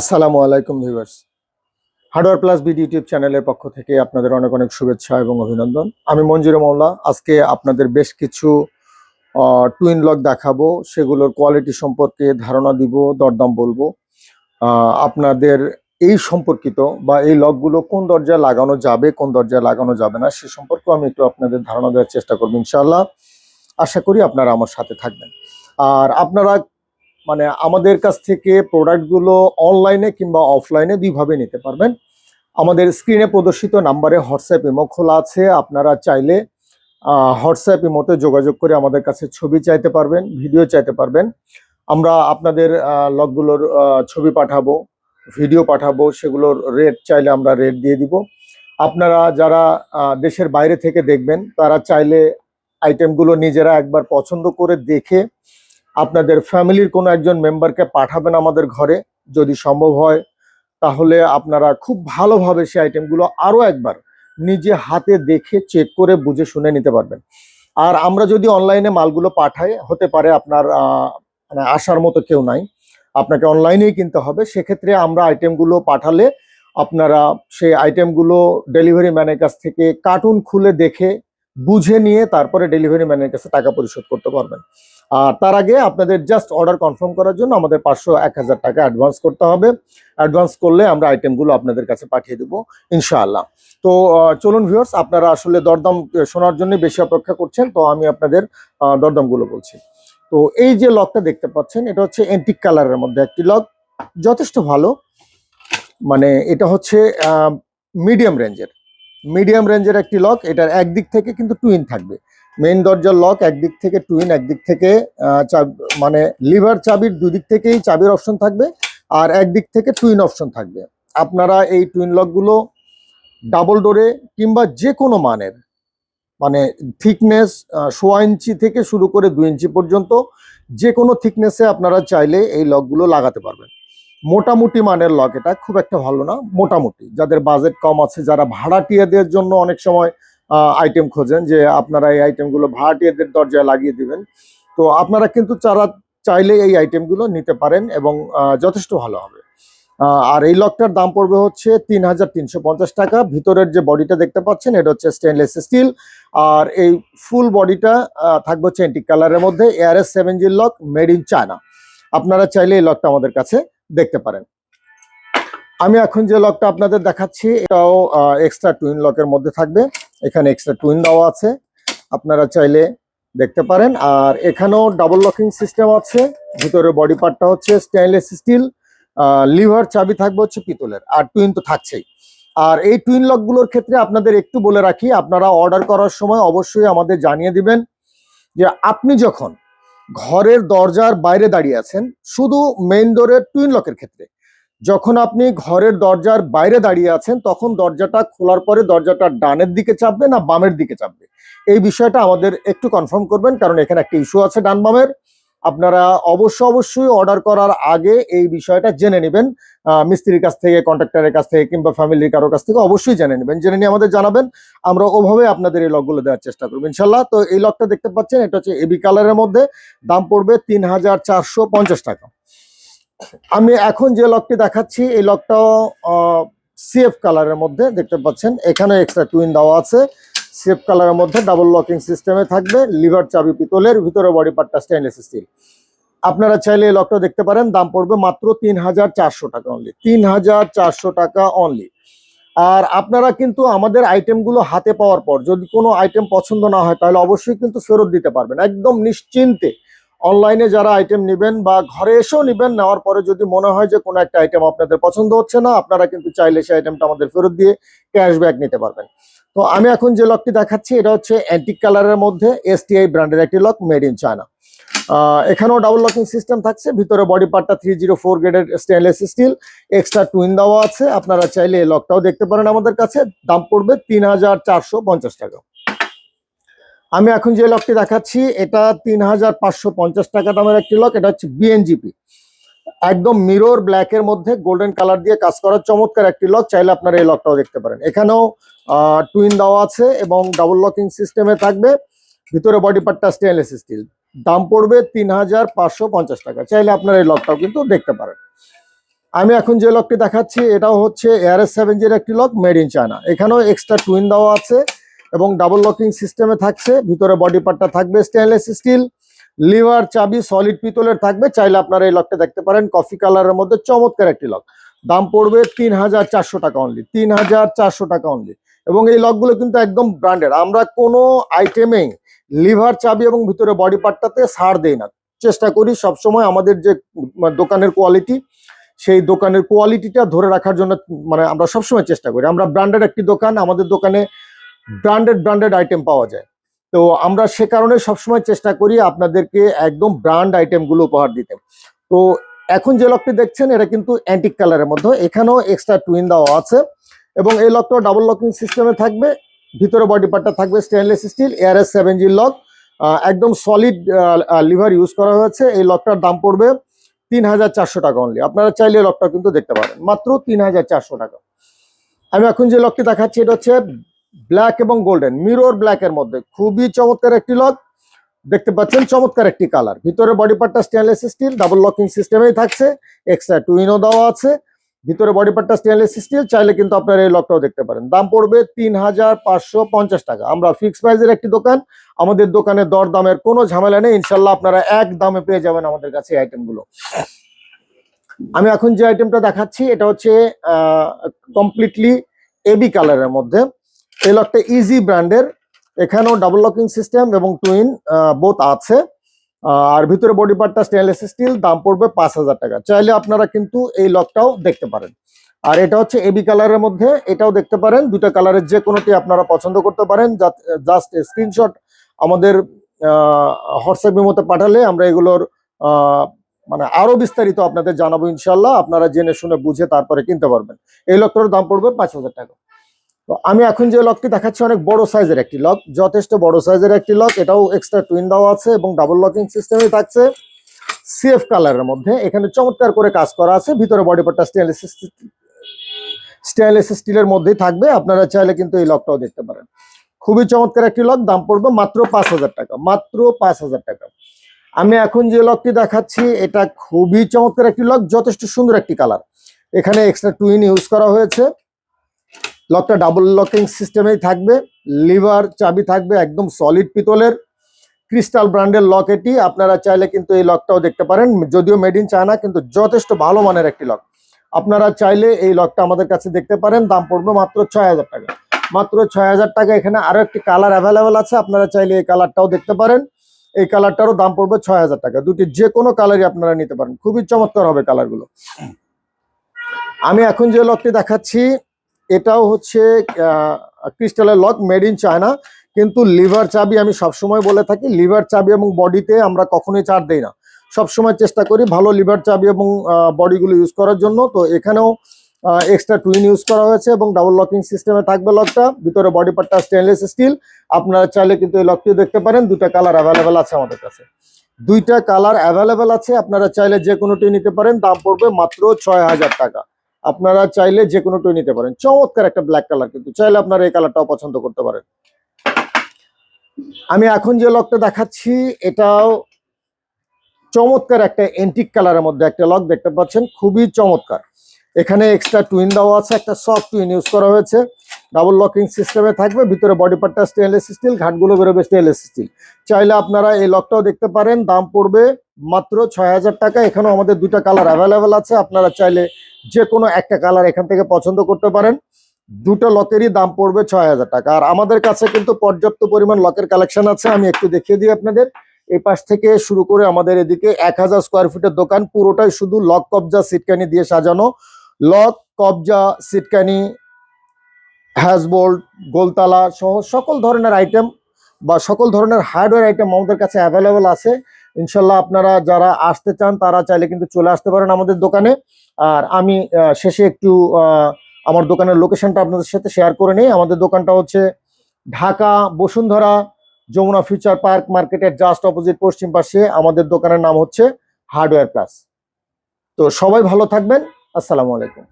আসসালামু আলাইকুম viewers. Hardware plus BD YouTube চ্যানেলের পক্ষ থেকে আপনাদের অনেক অনেক শুভেচ্ছা এবং অভিনন্দন। আমি মঞ্জুর মাওলা। আজকে আপনাদের বেশ কিছু টুইন লক দেখাবো। সেগুলোর কোয়ালিটি সম্পর্কে ধারণা দিব, দরদাম বলব। আপনাদের এই সম্পর্কিত বা এই লকগুলো কোন দরজায় লাগানো যাবে, কোন দরজায় লাগানো যাবে না, সে সম্পর্কে আমি একটু আপনাদের ধারণা দেওয়ার চেষ্টা করব ইনশাআল্লাহ। আশা করি আপনারা আমার সাথে থাকবেন। আর আপনারা মানে আমাদের কাছ থেকে প্রোডাক্টগুলো অনলাইনে কিংবা অফলাইনে দুইভাবে নিতে পারবেন। আমাদের স্ক্রিনে প্রদর্শিত নাম্বারে হোয়াটসঅ্যাপ ইমো খোলা আছে। আপনারা চাইলে হোয়াটসঅ্যাপ ইমোতে যোগাযোগ করে আমাদের কাছে ছবি চাইতে পারবেন, ভিডিও চাইতে পারবেন। আমরা আপনাদের লগগুলোর ছবি পাঠাবো, ভিডিও পাঠাবো, সেগুলোর রেট চাইলে আমরা রেট দিয়ে দিব। আপনারা যারা দেশের বাইরে থেকে দেখবেন, তারা চাইলে আইটেমগুলো নিজেরা একবার পছন্দ করে দেখে আপনাদের ফ্যামিলির কোনো একজন মেম্বারকে পাঠাবেন আমাদের ঘরে যদি সম্ভব হয়, তাহলে আপনারা খুব ভালোভাবে সেই আইটেমগুলো আরও একবার নিজে হাতে দেখে চেক করে বুঝে শুনে নিতে পারবেন। আর আমরা যদি অনলাইনে মালগুলো পাঠাই, হতে পারে আপনার মানে আসার মতো কেউ নাই, আপনাকে অনলাইনেই কিনতে হবে, সেক্ষেত্রে আমরা আইটেমগুলো পাঠালে আপনারা সেই আইটেমগুলো ডেলিভারি ম্যানের কাছ থেকে কার্টুন খুলে দেখে বুঝে নিয়ে তারপরে ডেলিভারি ম্যানের কাছে টাকা পরিশোধ করতে পারবেন। আর তার আগে আপনাদের জাস্ট অর্ডার কনফার্ম করার জন্য আমাদের পাঁচশো এক হাজার টাকা অ্যাডভান্স করতে হবে। অ্যাডভান্স করলে আমরা আইটেমগুলো আপনাদের কাছে পাঠিয়ে দেবো, ইনশাআল্লাহ। তো চলুন ভিউয়ার্স আপনারা আসলে দরদাম শোনার জন্য বেশি অপেক্ষা করছেন, তো আমি আপনাদের দরদামগুলো বলছি। তো, এই যে লকটা দেখতে পাচ্ছেন, এটা হচ্ছে এন্টিক কালারের মধ্যে একটি লক যথেষ্ট ভালো। মানে এটা হচ্ছে মিডিয়াম রেঞ্জের মিডিয়াম রেঞ্জের একটি লক এটার একদিক থেকে কিন্তু টুইন থাকবে। মেইন দরজার লক একদিক থেকে টুইন একদিক থেকে মানে লিভার চাবির দুই দিক থেকেই চাবির অপশন থাকবে আর একদিক থেকে টুইন অপশন থাকবে। আপনারা এই টুইন লকগুলো ডাবল ডোরে কিংবা যে কোনো মানের মানে থিকনেস সোয়া ইঞ্চি থেকে শুরু করে দুই ইঞ্চি পর্যন্ত যে কোনো থিকনেসে আপনারা চাইলে এই লকগুলো লাগাতে পারবেন। মোটামুটি মানের লক এটা, খুব একটা ভালো না, মোটামুটি। যাদের বাজেট কম আছে, যারা ভাড়াটিয়াদের জন্য অনেক সময় আইটেম খোঁজেন যে আপনারা এই আইটেমগুলো ভাড়াটিয়াদের দরজায় লাগিয়ে দিবেন। তো আপনারা কিন্তু চারা চাইলে এই আইটেমগুলো নিতে পারেন এবং যথেষ্ট ভালো হবে। আর এই লকটার দাম পড়বে হচ্ছে তিন হাজার তিনশো পঞ্চাশ টাকা। ভিতরের যে বডিটা দেখতে পাচ্ছেন, এটা হচ্ছে স্টেনলেস স্টিল আর এই ফুল বডিটা থাকবে হচ্ছে এন্টিক কালারের মধ্যে ARS seven G lock made in China আপনারা চাইলে এই লকটা আমাদের কাছে দেখতে পারেন। আমি এখন যে লকটা আপনাদের দেখাচ্ছি, এটাও এক্সট্রা টুইন লকের মধ্যে থাকবে। এখানে এক্সট্রা টুইন দেওয়া আছে। আপনারা চাইলে দেখতে পারেন। আর এখানেও ডাবল লকিং সিস্টেম আছে। ভিতরে বডি পার্টটা হচ্ছে স্টেনলেস স্টিল লিভার চাবি থাকবে হচ্ছে পিতলের। আর টুইন তো থাকছেই। আর এই টুইন লকগুলোর ক্ষেত্রে আপনাদের একটু বলে রাখি, আপনারা অর্ডার করার সময় অবশ্যই আমাদের জানিয়ে দিবেন যে আপনি যখন ঘরের দরজার বাইরে দাঁড়িয়ে আছেন, শুধু মেইন ডোরের টুইন লকের ক্ষেত্রে যখন আপনি ঘরের দরজার বাইরে দাঁড়িয়ে আছেন, তখন দরজাটা খোলার পরে দরজাটা ডানের দিকে চাপবে না বামের দিকে চাপবে? এই বিষয়টা আমাদের একটু কনফার্ম করবেন, কারণ এখানে একটা ইস্যু আছে ডান বামের। আপনারা অবশ্য অবশ্যই অর্ডার করার আগে এই বিষয়টা জেনে নেবেন। মিস্ত্রির কাছ থেকে কন্ট্রাক্টরের কাছ থেকে কিংবা ফ্যামিলির কারও কাছ থেকে অবশ্যই জেনে নেবেন। জেনে নিয়ে আমাদের জানাবেন। আমরা ওভাবে আপনাদের এই লকগুলো দেওয়ার চেষ্টা করব। ইনশাল্লাহ তো এই লকটা দেখতে পাচ্ছেন, এটা হচ্ছে এবি কালারের মধ্যে। দাম পড়বে তিন হাজার চারশো পঞ্চাশ টাকা। আমি এখন যে লকটি দেখাচ্ছি, এই লকটাও সিএফ কালারের মধ্যে দেখতে পাচ্ছেন। এখানে এক্সট্রা টুইন দেওয়া আছে। সিএফ কালারের মধ্যে ডাবল লকিং সিস্টেমে থাকবে লিভার চাবি পিতলের, ভিতরে বডি পার্টটা স্টেনলেস স্টিল আপনারা চাইলে এই লকটা দেখতে পারেন, দাম পড়বে মাত্র তিন হাজার চারশো টাকা অনলি তিন হাজার চারশো টাকা অনলি আর আপনারা কিন্তু আমাদের আইটেমগুলো হাতে পাওয়ার পর যদি কোনো আইটেম পছন্দ না হয়, তাহলে অবশ্যই কিন্তু ফেরত দিতে পারবেন। একদম নিশ্চিন্তে অনলাইনে যারা আইটেম নেবেন বা ঘরে এসেও নেবেন, নেওয়ার পরে যদি মনে হয় যে কোনো একটা আইটেম আপনাদের পছন্দ হচ্ছে না, আপনারা কিন্তু চাইলে সেই আইটেমটা আমাদের ফেরত দিয়ে ক্যাশব্যাক নিতে পারবেন। তো আমি এখন যে লকটি দেখাচ্ছি, এটা হচ্ছে অ্যান্টিক কালারের মধ্যে এসটিআই ব্র্যান্ডের একটি লক মেড ইন চায়না এখানেও ডাবল লকিং সিস্টেম থাকছে, ভিতরে বডি পার্টটা থ্রি জিরো ফোর গ্রেডের স্টেনলেস স্টিল এক্সট্রা টুইন দেওয়া আছে, আপনারা চাইলে এই লকটাও দেখতে পারেন আমাদের কাছে, দাম পড়বে তিন হাজার চারশো পঞ্চাশ টাকা। আমি এখন যে লকটি দেখাচ্ছি, এটা তিন হাজার পাঁচশো পঞ্চাশ টাকা দামের একটি লক এটা হচ্ছে বিএনজিপি একদম মিরর ব্ল্যাকের মধ্যে গোল্ডেন কালার দিয়ে কাজ করার চমৎকার একটি লক চাইলে আপনারা এই লকটাও দেখতে পারেন। এখানেও টুইন দেওয়া আছে এবং ডাবল লকিং সিস্টেমে থাকবে, ভিতরে বডি পার্টটা স্টেনলেস স্টিল দাম পড়বে তিন হাজার পাঁচশো পঞ্চাশ টাকা, চাইলে আপনারা এই লকটাও কিন্তু দেখতে পারেন। আমি এখন যে লকটি দেখাচ্ছি, এটাও হচ্ছে এআরএস সেভেন জির একটি লক মেড ইন চায়না এখানেও এক্সট্রা টুইন দেওয়া আছে এবং ডাবল লকিং সিস্টেমে থাকছে, ভিতরে বডি পার্টটা থাকবে স্টেনলেস স্টিল লিভার চাবি সলিড পিতলের থাকবে, চাইলে আপনারা এই লকটা দেখতে পারেন কফি কালারের মধ্যে চমৎকার একটি লক দাম পড়বে তিন হাজার চারশো টাকা অনলি তিন হাজার চারশো টাকা অনলি এবং এই লকগুলো কিন্তু একদম ব্র্যান্ডেড আমরা কোনো আইটেমেই লিভার চাবি এবং ভিতরে বডি পার্টটাতে ছাড় দেই না। চেষ্টা করি সবসময় আমাদের যে দোকানের কোয়ালিটি সেই দোকানের কোয়ালিটিটা ধরে রাখার জন্য মানে আমরা সবসময় চেষ্টা করি। আমরা ব্র্যান্ডেড একটি দোকান, আমাদের দোকানে ব্র্যান্ডেড ব্র্যান্ডেড আইটেম পাওয়া যায়। তো আমরা সে কারণে সবসময় চেষ্টা করি আপনাদেরকে একদম ব্র্যান্ড আইটেমগুলো উপহার দিতে। তো এখন যে লকটি দেখছেন, এটা কিন্তু অ্যান্টিক কালারের মধ্যে। এখানেও এক্সট্রা টুইন দেওয়া আছে এবং এই লকটাও ডাবল লকিং সিস্টেমে থাকবে। ভিতরে বডি পার্টটা থাকবে stainless steel ARS seven G lock একদম সলিড লিভার ইউজ করা হয়েছে। এই লকটার দাম পড়বে তিন হাজার চারশো টাকা অনলি আপনারা চাইলে লকটা কিন্তু দেখতে পারেন। মাত্র তিন হাজার চারশো টাকা। আমি এখন যে লকটি দেখাচ্ছি, এটা হচ্ছে ব্ল্যাক এবং গোল্ডেন মিরর ব্ল্যাকের মধ্যে। খুবই চমৎকার একটি লক দেখতে পাচ্ছেন চমৎকার একটি কালার ভিতরে বডি পার্টটা স্টেনলেস স্টিল ডাবল লকিং সিস্টেমেই থাকছে। এক্সট্রা টুইনও দেওয়া আছে। ভিতরে বডি পার্টটা স্টেনলেস স্টিল চাইলে কিন্তু আপনারা এই লকটাও দেখতে পারেন। দাম পড়বে তিন হাজার পাঁচশো পঞ্চাশ টাকা। আমরা ফিক্স প্রাইজের একটি দোকান। আমাদের দোকানে দর দামের কোনো ঝামেলা নেই। ইনশাল্লাহ আপনারা এক দামে পেয়ে যাবেন আমাদের কাছে এই আইটেমগুলো আমি এখন যে আইটেমটা দেখাচ্ছি, এটা হচ্ছে কমপ্লিটলি এবি কালারের মধ্যে। এই লকটা ইজি ব্র্যান্ডের। এখানেও ডাবল লকিং সিস্টেম এবং টুইন বোথ আছে। আর ভিতরে বডি পার্টটা স্টেনলেস স্টিল দাম পড়বে পাঁচ হাজার টাকা। চাইলে আপনারা কিন্তু এই লকটাও দেখতে পারেন। আর এটা হচ্ছে এবি কালারের মধ্যে, এটাও দেখতে পারেন। দুটো কালারের যে কোনোটি আপনারা পছন্দ করতে পারেন জাস্ট স্ক্রিনশট আমাদের হোয়াটসঅ্যাপ মতো পাঠালে আমরা এগুলোর মানে আরও বিস্তারিত আপনাদের জানাব ইনশাল্লাহ আপনারা জেনে শুনে বুঝে তারপরে কিনতে পারবেন। এই লকটার দাম পড়বে পাঁচ হাজার টাকা। তো আমি এখন যে লকটি দেখাচ্ছি, অনেক বড় সাইজের একটি লক, যথেষ্ট বড় সাইজের একটি লক। এটাও এক্সট্রা টুইন দেওয়া আছে এবং ডাবল লকিং সিস্টেমে থাকছে সিএফ কালারের মধ্যে। এখানে চমৎকার করে কাজ করা আছে। ভিতরে বডি পার্টটা স্টেনলেস স্টেনলেস স্টিলের মধ্যেই থাকবে। আপনারা চাইলে কিন্তু এই লকটাও দেখতে পারেন। খুবই চমৎকার একটি লক, দাম পড়বে মাত্র পাঁচ হাজার টাকা, মাত্র পাঁচ হাজার টাকা। আমি এখন যে লকটি দেখাচ্ছি, এটা খুবই চমৎকার একটি লক, যথেষ্ট সুন্দর একটি কালার এখানে এক্সট্রা টুইন ইউজ করা হয়েছে। লকটা ডাবল লকিং সিস্টেমেই থাকবে, লিভার চাবি থাকবে একদম সলিড পিতলের ক্রিস্টাল ব্র্যান্ডের লক এটি, আপনারা চাইলে কিন্তু এই লকটাও দেখতে পারেন, যদিও মেড ইন চায়না কিন্তু যথেষ্ট ভালো মানের একটি লক। আপনারা চাইলে এই লকটা আমাদের কাছে দেখতে পারেন, দাম পড়বে মাত্র ছয় হাজার টাকা। মাত্র ছয় হাজার টাকা, এখানে আরও একটি কালার অ্যাভেলেবেল আছে, আপনারা চাইলে এই কালারটাও দেখতে পারেন। এই কালারটারও দাম পড়বে ছয় হাজার টাকা। দুটি যে কোনো কালারই আপনারা নিতে পারেন। খুবই চমৎকার হবে কালারগুলো আমি এখন যে লকটি দেখাচ্ছি এটাও হচ্ছে ক্রিস্টালের লক মেড ইন চায়না কিন্তু লিভার চাবি আমি সবসময় বলে থাকি লিভার চাবি এবং বডিতে আমরা কখনোই চার দেই না। সবসময় চেষ্টা করি ভালো লিভার চাবি এবং বডিগুলো ইউজ করার জন্য। তো এখানেও এক্সট্রা টুইন ইউজ করা হয়েছে এবং ডাবল লকিং সিস্টেমে থাকবে লকটা ভিতরে বডি পার্টটা স্টেনলেস স্টিল আপনারা চাইলে কিন্তু এই লকটিও দেখতে পারেন। দুটা কালার অ্যাভেলেবেল আছে আমাদের কাছে। দুইটা কালার অ্যাভেলেবেল আছে। আপনারা চাইলে যে কোনোটি নিতে পারেন। দাম পড়বে মাত্র ছয় হাজার টাকা। আপনারা চাইলে যে কোনো টুই নিতে পারেন। চমৎকার একটা ব্ল্যাক কালার কিন্তু। চাইলে আপনারা এই কালারটাও পছন্দ করতে পারেন। আমি এখন যে লকটা দেখাচ্ছি, এটাও চমৎকার একটা এন্টিক কালারের মধ্যে একটা লক দেখতে পাচ্ছেন। খুবই চমৎকার। এখানে এক্সট্রা টুইন দেওয়া আছে, একটা সফট টুইন ইউজ করা হয়েছে। ডাবল লকিং সিস্টেমে থাকবে, ভিতরে বডি পার্টটা স্টেনলেস স্টিল ঘাটগুলো বেরোবে স্টেনলেস স্টিল চাইলে আপনারা এই লকটাও দেখতে পারেন, দাম পড়বে মাত্র ছয় হাজার টাকা। এখানেও আমাদের দুটা কালার অ্যাভেলেবেল আছে, আপনারা চাইলে যে কোনো একটা কালার এখান থেকে পছন্দ করতে পারেন। দুটো লকেরই দাম পড়বে ছয় হাজার টাকা। আর আমাদের কাছে কিন্তু পর্যাপ্ত পরিমাণ লকের কালেকশন আছে, আমি একটু দেখিয়ে দিই আপনাদের। এই পাশ থেকে শুরু করে আমাদের এদিকে এক হাজার স্কোয়ার ফিটের দোকান, পুরোটাই শুধু লক কবজা, সিটকানি দিয়ে সাজানো। লক, কবজা সিটকানি হ্যাজবোল্ট গোলতালা সহ সকল ধরনের আইটেম বা সকল ধরনের হার্ডওয়্যার আইটেম আমাদের কাছে অ্যাভেলেবেল আছে। ইনশাল্লাহ আপনারা যারা আসতে চান, তারা চাইলে কিন্তু চলে আসতে পারেন আমাদের দোকানে। আর আমি শেষে একটু আমার দোকানের লোকেশনটা আপনাদের সাথে শেয়ার করে নিই। আমাদের দোকানটা হচ্ছে ঢাকা বসুন্ধরা যমুনা ফিউচার পার্ক মার্কেটের জাস্ট অপোজিট পশ্চিম পাশে। আমাদের দোকানের নাম হচ্ছে হার্ডওয়্যার প্লাস তো সবাই ভালো থাকবেন। আসসালামু আলাইকুম।